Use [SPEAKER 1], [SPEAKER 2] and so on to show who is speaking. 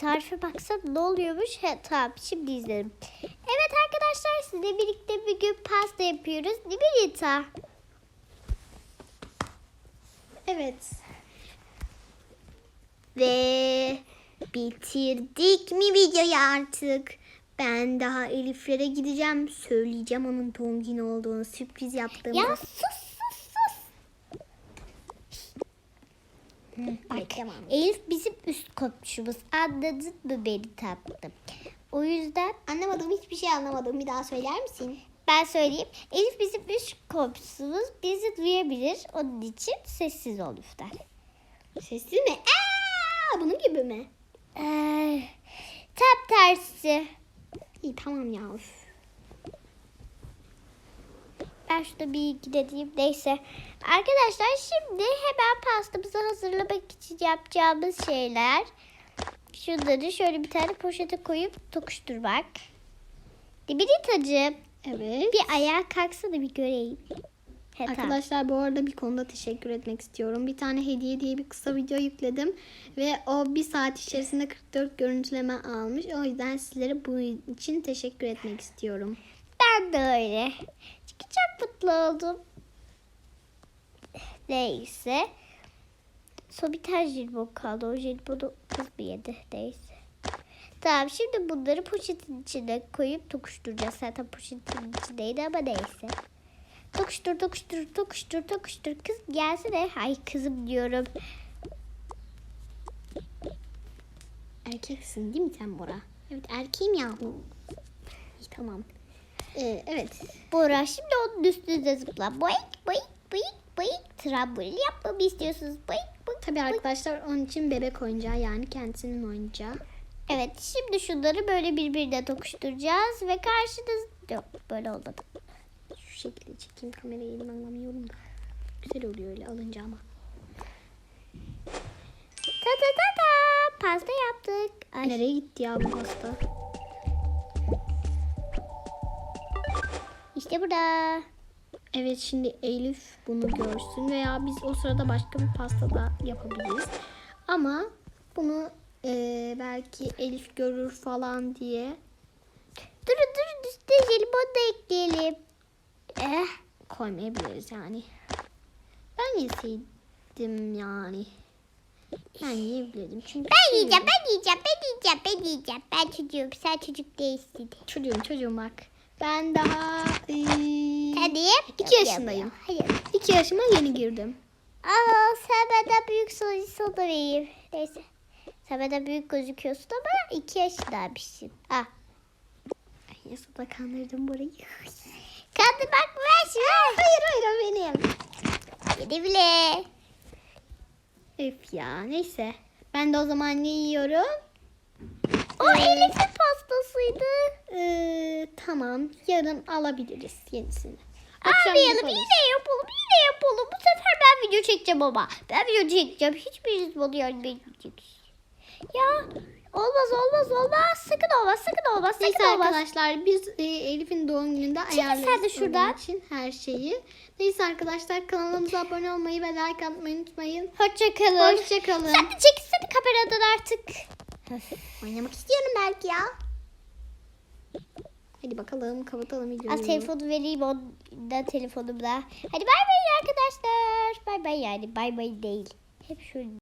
[SPEAKER 1] tarife baksana ne oluyormuş? He, tamam şimdi izledim. Evet arkadaşlar sizle birlikte bir gün pasta yapıyoruz. Değil mi Rita?
[SPEAKER 2] Evet.
[SPEAKER 1] Ve bitirdik mi videoyu artık? Ben daha Elif'lere gideceğim. Söyleyeceğim onun doğum olduğunu. Sürpriz yaptığımı.
[SPEAKER 2] Ya sus.
[SPEAKER 1] Bak, Elif bizim üst komşumuz. Anladın mı beni tatlım? O yüzden
[SPEAKER 2] Anlamadım hiçbir şey anlamadım. Bir daha söyler misin?
[SPEAKER 1] ben söyleyeyim. Elif bizim üst komşumuz. Bizi duyabilir. Onun için sessiz ol lütfen.
[SPEAKER 2] Sessiz mi? Aa, bunun gibi mi?
[SPEAKER 1] Ee, tam tersi.
[SPEAKER 2] İyi tamam ya. Üf.
[SPEAKER 1] Ben şurada bir iki dediğim neyse. Arkadaşlar şimdi hemen pastamızı hazırlamak için yapacağımız şeyler. Şunları şöyle bir tane poşete koyup tokuşturmak. Dibini
[SPEAKER 2] Evet.
[SPEAKER 1] Bir ayağa kalksana bir göreyim. He, tamam.
[SPEAKER 2] Arkadaşlar bu arada bir konuda teşekkür etmek istiyorum. Bir tane hediye diye bir kısa video yükledim. Ve o bir saat içerisinde 44 görüntüleme almış. O yüzden sizlere bu için teşekkür etmek istiyorum.
[SPEAKER 1] Ben de öyle. Çünkü çok mutlu oldum. Neyse. Son bir tane jelibon kaldı. O jelibonu kız mı yedi? Neyse. Tamam şimdi bunları poşetin içine koyup tokuşturacağız. Zaten poşetin içindeydi ama neyse. Tokuştur, tokuştur, tokuştur, tokuştur. Kız gelsene. Ay kızım diyorum.
[SPEAKER 2] Erkeksin değil mi sen Bora? Evet erkeğim ya. İyi tamam. Ee, evet.
[SPEAKER 1] Bora şimdi onun üstüne zıpla. Boink, boink, boink, boink. Trambolin yapmamı istiyorsunuz. Boink, boink.
[SPEAKER 2] Tabii arkadaşlar onun için bebek oyuncağı yani kendisinin oyuncağı.
[SPEAKER 1] Evet şimdi şunları böyle birbirine tokuşturacağız ve karşınızda yok böyle olmadı.
[SPEAKER 2] Şu şekilde çekeyim kamerayı elim anlamıyorum da. Güzel oluyor öyle alınca ama.
[SPEAKER 1] Ta ta ta ta pasta yaptık. Ay,
[SPEAKER 2] Nereye gitti ya bu pasta?
[SPEAKER 1] İşte burada.
[SPEAKER 2] Evet şimdi Elif bunu görsün veya biz o sırada başka bir pasta da yapabiliriz. Ama bunu eee, belki Elif görür falan diye
[SPEAKER 1] Durun durun üstüne jelibon da ekleyelim.
[SPEAKER 2] eh, koymayabiliriz yani. Ben yeseydim yani. Ben yiyebilirdim çünkü
[SPEAKER 1] Ben yiyeceğim ben yiyeceğim ben yiyeceğim ben yiyeceğim. Ben çocuğum sen çocuk değilsin.
[SPEAKER 2] Çocuğum çocuğum bak. Ben daha
[SPEAKER 1] Hadi.
[SPEAKER 2] iki yaşındayım.
[SPEAKER 1] Hayır.
[SPEAKER 2] iki yaşıma yeni girdim.
[SPEAKER 1] Aa sen benden büyük soru soda vereyim. Neyse. Sen benden büyük gözüküyorsun ama iki yaşındaymışsın. Ah.
[SPEAKER 2] Ay, Nasıl da kandırdım burayı.
[SPEAKER 1] Kandırmak mı şunu?
[SPEAKER 2] Hayır hayır o benim.
[SPEAKER 1] Yedi bile.
[SPEAKER 2] Öf ya neyse. Ben de o zaman ne yiyorum?
[SPEAKER 1] O Elif'in pastasıydı.
[SPEAKER 2] Ee, tamam yarın alabiliriz yenisini. Yaparız.
[SPEAKER 1] yine yapalım yine yapalım. Bu sefer ben video çekeceğim ama. Ben video çekeceğim. Hiçbiriniz bana yardım etmeyecek. Ya olmaz olmaz olmaz. Sakın olmaz sakın olmaz sakın
[SPEAKER 2] Neyse
[SPEAKER 1] olmaz.
[SPEAKER 2] arkadaşlar biz e, Elif'in doğum gününde ayarlarız.
[SPEAKER 1] sen de şuradan.
[SPEAKER 2] için her şeyi. Neyse arkadaşlar kanalımıza abone olmayı ve like atmayı unutmayın.
[SPEAKER 1] Hoşçakalın.
[SPEAKER 2] Hoşçakalın.
[SPEAKER 1] Sen de çekilsene kameradan artık.
[SPEAKER 2] Oynamak istiyorum belki ya. Hadi bakalım kapatalım videoyu.
[SPEAKER 1] Az telefonu vereyim ondan telefonumda. Hadi bay bay arkadaşlar. Bay bay yani bay bay değil. Hep şöyle